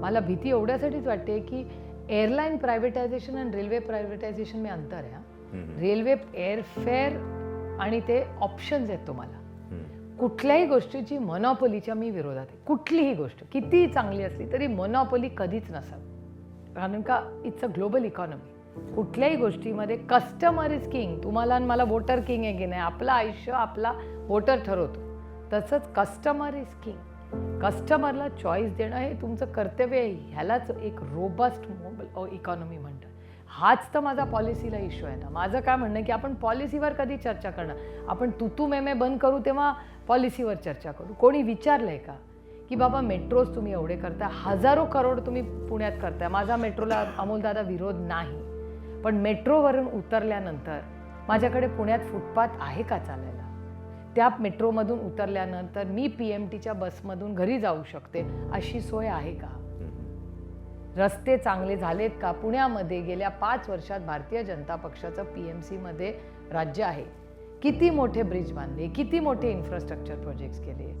मला भीती एवढ्यासाठीच वाटते की एअरलाईन प्रायव्हेटायझेशन आणि रेल्वे प्रायव्हेटायझेशन में अंतर आहे. रेल्वे एअरफेअर आणि ते ऑप्शन्स आहेत तुम्हाला. कुठल्याही गोष्टीची मोनॉपॉलीच्या मी विरोधात आहे. कुठलीही गोष्ट कितीही चांगली असली तरी मोनॉपॉली कधीच नसावी. कारण का इट्स अ ग्लोबल इकॉनॉमी कुठल्याही गोष्टीमध्ये कस्टमर इज किंग तुम्हाला आणि मला वोटर किंग आहे की नाही आपलं आयुष्य आपला वोटर ठरवतो. तसंच कस्टमर इज किंग कस्टमरला चॉईस देणं हे तुमचं कर्तव्य आहे. ह्यालाच एक रोबस्ट मोब इकॉनॉमी म्हणतात. हाच तर माझा पॉलिसीला इश्यू आहे ना माझं काय म्हणणं की आपण पॉलिसीवर कधी चर्चा करणार? आपण तुतू मेमे बंद करू तेव्हा पॉलिसीवर चर्चा करू. कोणी विचारलं आहे का? की बाबा मेट्रोज तुम्ही एवढे करताय हजारो करोड तुम्ही पुण्यात करताय. माझा मेट्रोला अमोलदादा विरोध नाही. पण मेट्रोवरून उतरल्यानंतर माझ्याकडे पुण्यात फुटपाथ आहे का चालायला? त्या मेट्रोमधून उतरल्यानंतर मी पी एम टीच्या बसमधून घरी जाऊ शकते अशी सोय आहे का? रस्ते चांगले झालेत का? पुण्यामध्ये गेल्या पाच वर्षात भारतीय जनता पक्षाचं पी एम सीमध्ये राज्य आहे. किती मोठे ब्रिज बांधले? किती मोठे इन्फ्रास्ट्रक्चर प्रोजेक्ट्स केले?